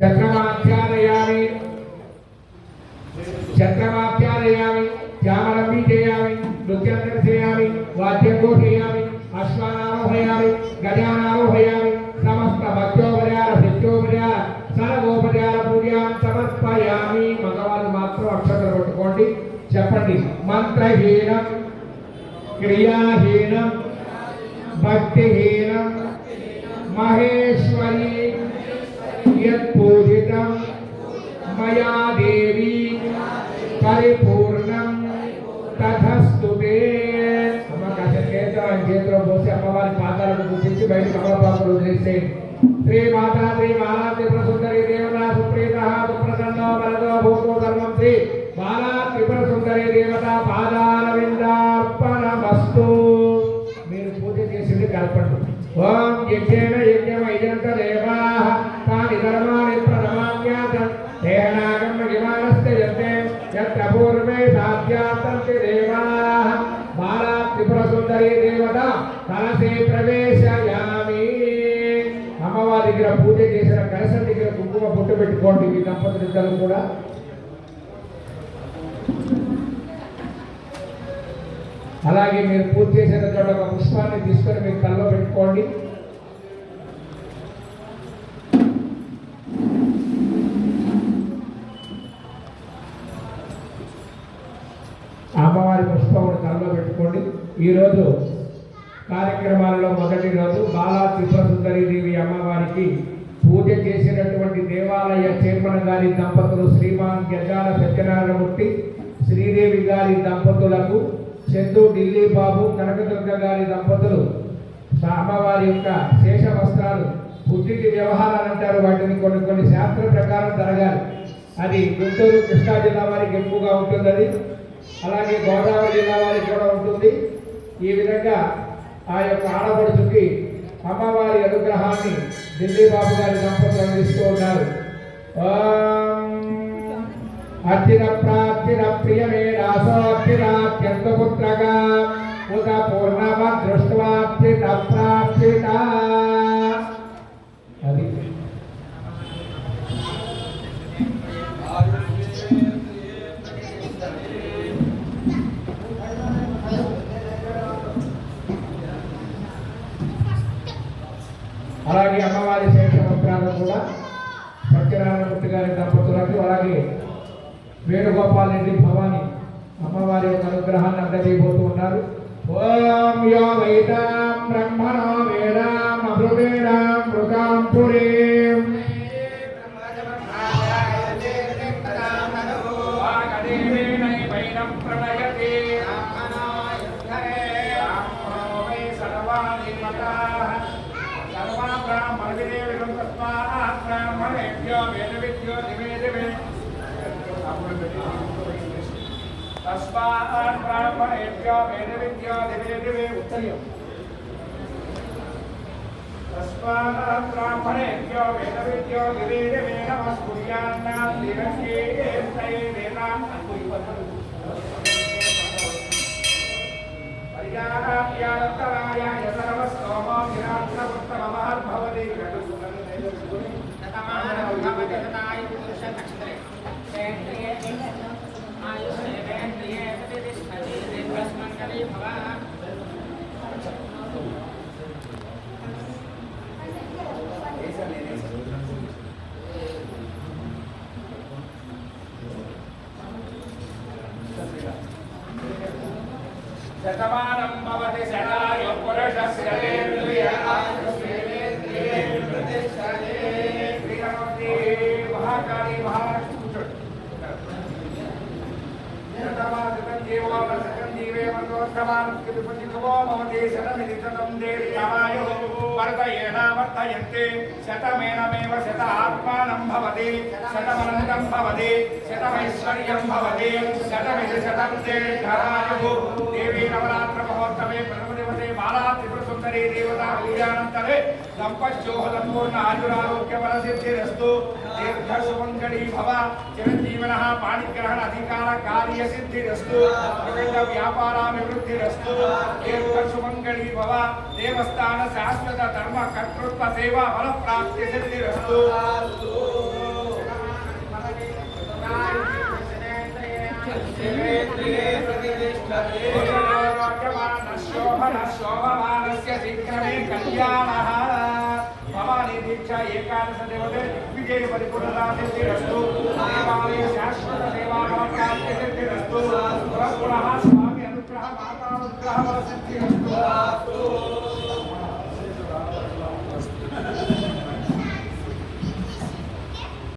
చక్రమాధ్యాదయామి చక్రమాధ్యాదయామి శ్యామలం చేయాలి నృత్యం చేయాలి వాద్యం చేయాలి అశ్వానారోహయామి గజానారోహయామి సమస్త భక్తోపచార శక్తోపచార సర్వోపచార పూజాం సమర్పయామి. మగవాళ్ళు మాత్రం అక్షతలు పట్టుకోండి. చెప్పండి మంత్రహీనం క్రియాహీనం భక్తిహీనం మహేశ్వరీ యత్పూజితం మయా దేవి పరిపూర్ణం తథస్తు చేతిలో పోసి అమ్మవారి పాదాలను గుర్తించి బయట కమలపాకులు శ్రీ శ్రీ సుందరి దేవతా సుప్రీత సుప్రసన్నో వరదో భూతో ధర్మం శ్రీ బాలా త్రిపుర సుందరి దేవత మీరు పూజ చేసింది కలపండి ఓం యజ్ఞేన పూర్వే సాధ్యాతంతి దేవాః. బాలా త్రిపుర సుందరి దేవత కలసే ప్రవేశయామి. అమ్మవారి దగ్గర పూజ చేసిన కలసం దగ్గర కుంకుమ పుట్టు పెట్టుకోండి మీ దంపతులు కూడా. అలాగే మీరు పూజ చేసిన చోట ఒక పుష్పాన్ని తీసుకొని మీరు కళ్ళలో పెట్టుకోండి. అమ్మవారి పుష్పమును కల్లో పెట్టుకోండి. ఈరోజు కార్యక్రమాలలో మొదటి రోజు బాలా త్రిపుర దేవి అమ్మవారికి పూజ చేసినటువంటి దేవాలయ చైర్మన్ గారి దంపతులు శ్రీమాన్ గజాల సత్యనారాయణమూర్తి శ్రీదేవి గారి దంపతులకు చందు ఢిల్లీ బాబు కనకదుర్గ గారి దంపతులు అమ్మవారి యొక్క శేష వస్త్రాలు పుట్టింటి వ్యవహారాలు అంటారు. వాటిని కొన్ని కొన్ని శాస్త్ర ప్రకారం జరగాలి అది గుంటూరు కృష్ణా జిల్లా వారికి ఎక్కువగా ఉంటుంది అది అలాగే గోదావరి జిల్లా వారికి కూడా ఉంటుంది. ఈ విధంగా ఆ యొక్క ఆడపడుచుకి అమ్మవారి అనుగ్రహాన్ని ఢిల్లీ బాబు గారి దంపతులు అందిస్తూ ఉన్నారు. ఓం ప్రాప్తిన ప్రియమే రాసోర్చితాత్యంత పుత్రగా ఉత పూర్ణమ దృష్ట్వాప్తిత ప్రాప్తిత. గారు వస్త్రాలు కూడా సత్యనారాయణమూర్తి గారి దంపతులకు అలాగే వేణుగోపాల్ రెడ్డి భవాని అమ్మవారి యొక్క అనుగ్రహాన్ని అందజేయబోతూ ఉన్నారు. ఓం యో వైతాం బ్రహ్మణో तस्मात् ब्राह्मणेभ्यो वेदविद्या दिवे दिवे उत्तरीयम्। तस्मात् ब्राह्मणेभ्यो वेदविद्यो दिवे दिवे नमस्कुर्यान्नां दिवसे एतये वेदान् अनुभूयवन्तु पर्यायाय सर्वस्तोमो विराट्रवत्तममहद्भवति खलु सुगन्धे सुगुणे ततमानवभवति तदायि पुरुषनक्षत्रे శతమానం జీవో వర్షకం జీవే మందోత్తమానుస్కృతి పుణ్యకవో భవతి శతమిది శతం దేవి తమాయు శతమేనమేవ శత ఆత్మానం భవతి శతమనంతం భవతి శతమైశ్వర్యం భవతి శతమిది శతం దేవి దేవీ నవరాత్ర మహోత్సవే ప్రథమ దివసే బాలా త్రిపుర సుందరీ దేవతా పూజానంతరే దంపత్యోహలం పూర్ణ ఆయురారోగ్య బల సిద్ధిరస్తు దీర్ఘ సుమంగళీ భవ చిరంజీవన శీఘ్రమే కళ్యాణః. భవానీ దీక్ష ఏకాదశ దేవతే విజయ పరిపూర్ణరాశిరస్తు దేవాలయ శాశ్వత సేవాకార్యసిద్ధిరస్తు పునః స్వామి